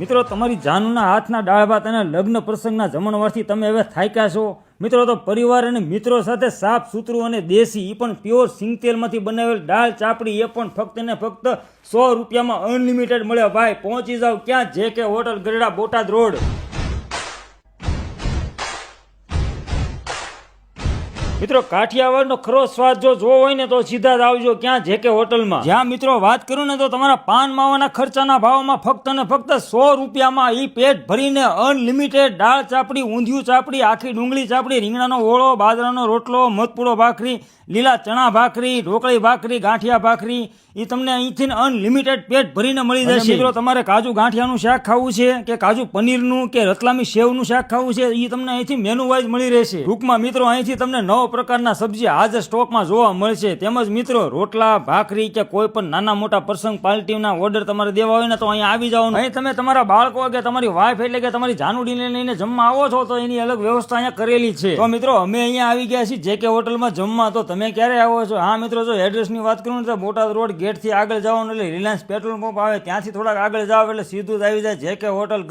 મિત્રો, તમારી જાનના હાથના દાળ ભાત અને લગ્ન પ્રસંગના જમણવારથી તમે હવે થાક્યા છો. મિત્રો, તો પરિવાર અને મિત્રો સાથે સાફ સુથરું અને દેશી એ પણ પ્યોર સિંગતેલમાંથી બનાવેલ દાળ, ચાપડી, એ પણ ફક્ત ને ફક્ત સો રૂપિયામાં અનલિમિટેડ મળે. ભાઈ, પહોંચી જાવ ક્યાં? જે કે હોટલ ગરડા બોટાદ રોડ. મિત્રો કાઠિયાવાડનો ખરો સ્વાદ જો જોવો હોય ને તો સીધા જ આવજો ક્યાં જે કે હોટલમાં. જ્યાં મિત્રો વાત કરું ને તો તમારા પાન માવાના ખર્ચાના ભાવમાં ફક્ત ને ફક્ત સો રૂપિયામાં ઈ પેટ ભરીને અનલિમિટેડ દાળ ચાપડી ઊંધિયું ચાપડી આખી ડુંગળી ચાપડી રીંગણાનો ઓળો બાજરાનો રોટલો મધપૂડો ભાખરી લીલા ચણા ભાખરી ઢોકળી ભાખરી ગાંઠિયા ભાખરી એ તમને અહીંથી અનલિમિટેડ પેટ ભરીને મળી જશે. મિત્રો તમારે કાજુ ગાંઠિયાનું શાક ખાવું છે કે કાજુ પનીરનું કે રતલામી સેવનું શાક ખાવું છે એ તમને અહીંથી મેનુ વાઇઝ મળી રહેશે. ટૂંકમાં મિત્રો અહીંથી તમને નવ પ્રકારના સબ્જી હાજર સ્ટોકમાં જોવા મળશે. તેમજ મિત્રો, રોટલા, ભાખરી કે કોઈ પણ નાના મોટા પ્રસંગ પાર્ટીના ઓર્ડર તમારે દેવા હોય ને તો અહીંયા આવી જાઓ અહીં તમે તમારા બાળકો કે તમારી વાઈફ એટલે કે તમારી જાનુડીને લઈને જમવા આવો છો તો એની અલગ વ્યવસ્થા અહીંયા કરેલી છે. તો મિત્રો, અમે અહીંયા આવી ગયા છીએ. જે કે હોટલમાં જમવા, તો તમે ક્યારે આવો છો? હા મિત્રો, જો એડ્રેસની વાત કરું તો બોટાદ રોડ ગેટથી આગળ જવાનું એટલે રિલાયન્સ પેટ્રોલ પંપ આવે. ત્યાંથી થોડાક આગળ જાવ એટલે સીધું જ આવી જાય. જે કે હોટલ